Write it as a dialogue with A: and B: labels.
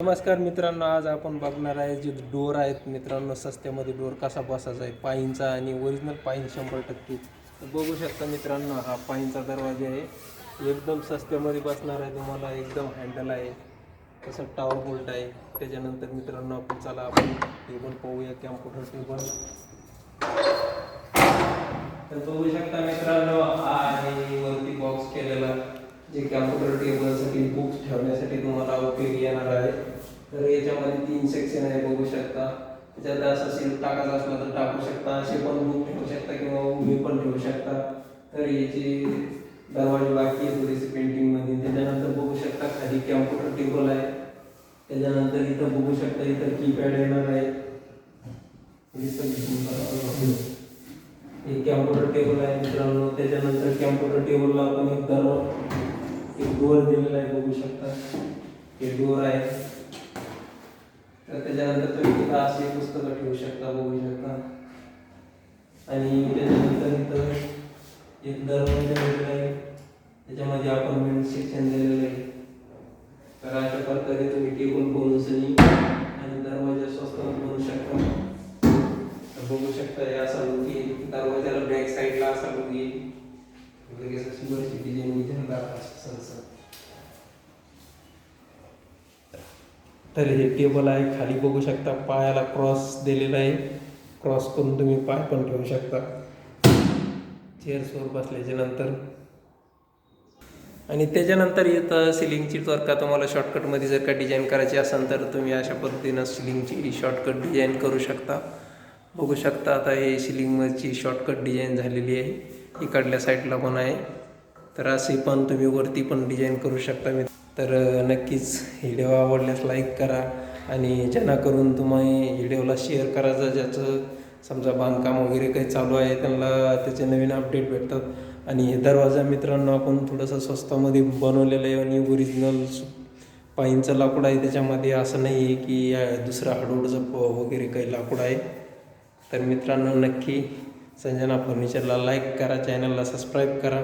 A: नमस्कार मित्रांनो आज आपण बघणार आहे जे डोर आहेत मित्रांनो सस्त्यामध्ये डोर कसा बसायचा आहे पाईनचा आणि ओरिजिनल पाईन शंभर टक्के. तर बघू शकता मित्रांनो हा पायींचा दरवाजा आहे. एकदम सस्त्यामध्ये बसणार आहे तुम्हाला एकदम हँडल आहे. तसं टॉवर बोल्ट आहे. त्याच्यानंतर मित्रांनो आपण चला आपण टेबल पाहूया कॅम्प्युटर टेबल तर बघू शकता मित्रांनो हा आहे वरती बॉक्स केलेला जे कॅम्प्युटर टेबलसाठी बुक्स ठेवण्यासाठी तुम्हाला उपयोगी येणार आहे. तर याच्यामध्ये तीन सेक्शन आहे बघू शकता. त्याच्यात असं सील टाकायचं असलं तर टाकू शकता. असे पण बुक ठेवू शकता किंवा उभी पण ठेवू शकता. तर याची दरवाजे बाकी आहे थोडीशी पेंटिंगमध्ये त्याच्यानंतर बघू शकता खाली कॅम्प्युटर टेबल आहे. त्याच्यानंतर इथं बघू शकता इथं कीपॅड येणार आहे. एक हे कॅम्प्युटर टेबल आहे मित्रांनो. त्याच्यानंतर कॅम्प्युटर टेबलला आपण एक दरवाजा एक डोअर दिलेला आहे बघू शकता. हे डोअर आहे. तर त्याच्यानंतर तुम्ही तिथं असे पुस्तकं ठेवू शकता बघू शकता. आणि त्याच्यानंतर इथं एक दरवाजा दिलेला आहे. त्याच्यामध्ये आपण सेक्शन दिलेलं आहे. तर अशा प्रकारे तुम्ही टेबल बनवून सनी आणि दरवाजा स्वस्त बनवू शकता. तर बघू शकता हे असा लुक येईल दरवाजाला बॅक साईडला असा लुक येईल तर हे टेबल आहे खाली बघू शकता पायाला क्रॉस दिलेला आहे. क्रॉस करून तुम्ही पाय पण ठेवू शकता. चेअर्सवर बसल्याच्या नंतर. आणि त्याच्यानंतर येतं सिलिंगची जर का तुम्हाला शॉर्टकटमध्ये जर का डिझाईन करायची असेल तर तुम्ही अशा पद्धतीनं सिलिंगची शॉर्टकट डिझाईन करू शकता. बघू शकता आता हे सिलिंगची शॉर्टकट डिझाईन झालेली आहे. इकडल्या साईडला पण आहे. तर असे पण तुम्ही वरती पण डिझाईन करू शकता मी तर नक्कीच व्हिडिओ आवडल्यास लाईक करा आणि ज्यांना करून तुम्ही व्हिडिओला शेअर करायचं ज्याचं समजा बांधकाम वगैरे काही चालू आहे त्यांना त्याचे नवीन अपडेट भेटतात. आणि हे दरवाजा मित्रांनो आपण थोडंसं स्वस्तामध्ये बनवलेलं आहे आणि ओरिजिनल पाईंचं लाकूड आहे. त्याच्यामध्ये असं नाही आहे की अं, दुसरं हार्डवूडचं प- वगैरे काही लाकूड आहे. तर मित्रांनो नक्की संजना फर्निचरला लाईक करा चॅनलला सबस्क्राईब करा.